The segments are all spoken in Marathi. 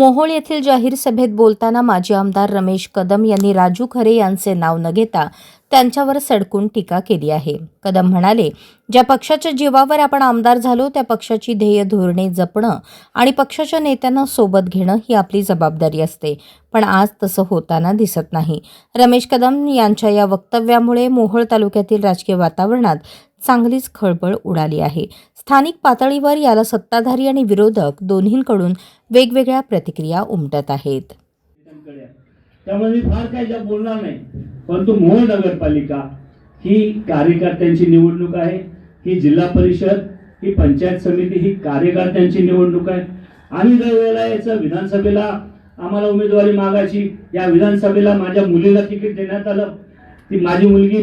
मोहोळ येथील जाहीर सभेत बोलताना माजी आमदार रमेश कदम यांनी राजू खरे यांचे नाव न घेता त्यांच्यावर सडकून टीका केली आहे. कदम म्हणाले ज्या पक्षाच्या जीवावर आपण आमदार झालो त्या पक्षाची ध्येय धोरणे जपणं आणि पक्षाच्या नेत्यांना सोबत घेणं ही आपली जबाबदारी असते. पण आज तसं होताना दिसत नाही. रमेश कदम यांच्या या वक्तव्यामुळे मोहोळ तालुक्यातील राजकीय वातावरणात चांगलीच खळबळ उडाली आहे. स्थानिक पातळीवर याला सत्ताधारी आणि विरोधक दोन्हींकडून वेगवेगळ्या प्रतिक्रिया उमटत आहेत. त्यामुळे मी फार काही बोलणार नाही. परंतु मोहोळ नगरपालिका ही कार्यकर्त्यांची निवडणूक आहे ही जिल्हा परिषद ही पंचायत समिती ही कार्यकर्त्यांची निवडणूक आहे. आम्ही दर वेळेला याचं विधानसभेला आम्हाला उमेदवारी मागायची या विधानसभेला माझ्या मुलीला तिकीट देण्यात आलं. ती माझी मुलगी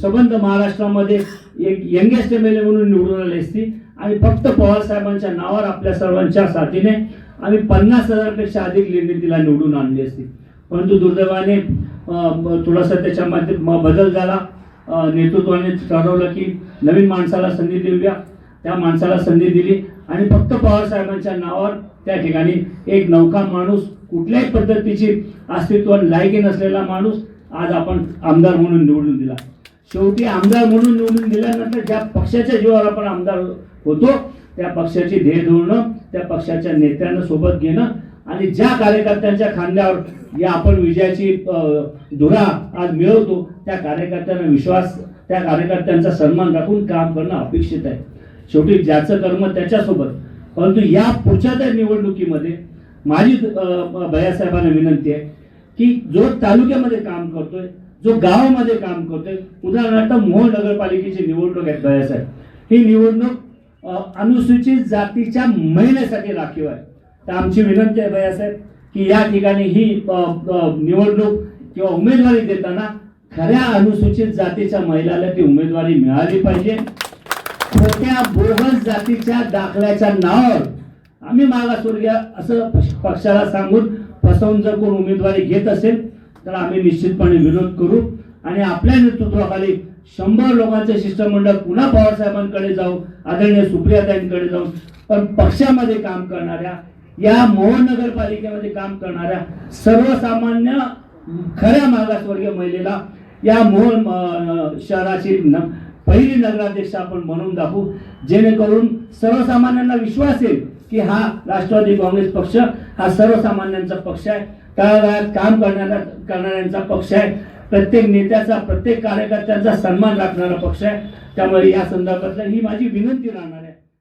संबंध महाराष्ट्रामध्ये एक यंगेस्ट एम एल ए म्हणून निवडून आली असती. आणि फक्त पवार साहेबांच्या नावावर आपल्या सर्वांच्या साथीने आम्ही पन्नास हजारपेक्षा अधिक लेणी तिला निवडून आणली असती. परंतु दुर्दैवाने थोडासा त्याच्यामध्ये म- बदल झाला. नेतृत्वाने ठरवलं की नवीन माणसाला संधी देऊया. त्या माणसाला संधी दिली. आणि फक्त पवारसाहेबांच्या नावावर त्या ठिकाणी एक नौका माणूस कुठल्याही पद्धतीची अस्तित्व लायकी नसलेला माणूस आज आपण आमदार म्हणून निवडून दिला. शेवटी आमदार म्हणून निवडून दिल्यानंतर ज्या पक्षाच्या जीवावर आपण आमदार होतो त्या पक्षाची ध्येय धोरणं त्या पक्षाच्या नेत्यांना सोबत घेणं आणि ज्या कार्यकर्त्यांच्या खांद्यावर या आपण विजयाची धुरा आज मिळवतो त्या कार्यकर्त्यांना विश्वास त्या कार्यकर्त्यांचा सन्मान राखून काम करणं अपेक्षित आहे. शेवटी ज्याचं कर्म त्याच्यासोबत. परंतु या पुढच्या त्या निवडणुकीमध्ये माझी भैयासाहेबांना विनंती आहे की जो तालुक्यामध्ये काम करतोय जो गावामध्ये काम करतोय उदाहरणार्थ मोहोळ नगरपालिकेची निवडणूक आहे भैयासाहेब. ही निवडणूक अनुसूचित जातीच्या महिलेसाठी राखीव आहे. तर आमची विनंती आहे भैयासाहेब की या ठिकाणी ही निवडणूक किंवा उमेदवारी देताना खऱ्या अनुसूचित जातीच्या महिलाला ती उमेदवारी मिळाली पाहिजे. खोट्या बोगस जातीच्या दाखल्याच्या नावावर आम्ही मागासवर्गीय असं पक्षाला सांगून फसवून जर कोण उमेदवारी घेत असेल तर आम्ही निश्चितपणे विरोध करू. आणि आपल्या नेतृत्वाखाली शंभर लोकांचं शिष्टमंडळ पुन्हा पवारसाहेबांकडे जाऊ आदरणीय सुप्रियाताईंकडे जाऊन पण पक्षामध्ये काम करणाऱ्या या मोहन नगरपालिकेमध्ये काम करणाऱ्या सर्वसामान्य खऱ्या मागासवर्गीय महिलेला या मोहन शहराची न पहिली नगराध्यक्ष आपण म्हणून दाखवू. जेणेकरून सर्वसामान्यांना विश्वास येईल की हा राष्ट्रवादी काँग्रेस पक्ष हा सर्वसामान्यांचा पक्ष आहे. तळागाळात काम करणाऱ्या करणाऱ्यांचा पक्ष आहे. प्रत्येक नेत्याचा प्रत्येक कार्यकर्त्यांचा सन्मान राखणारा पक्ष आहे. त्यामुळे या संदर्भातल्या ही माझी विनंती राहणार आहे.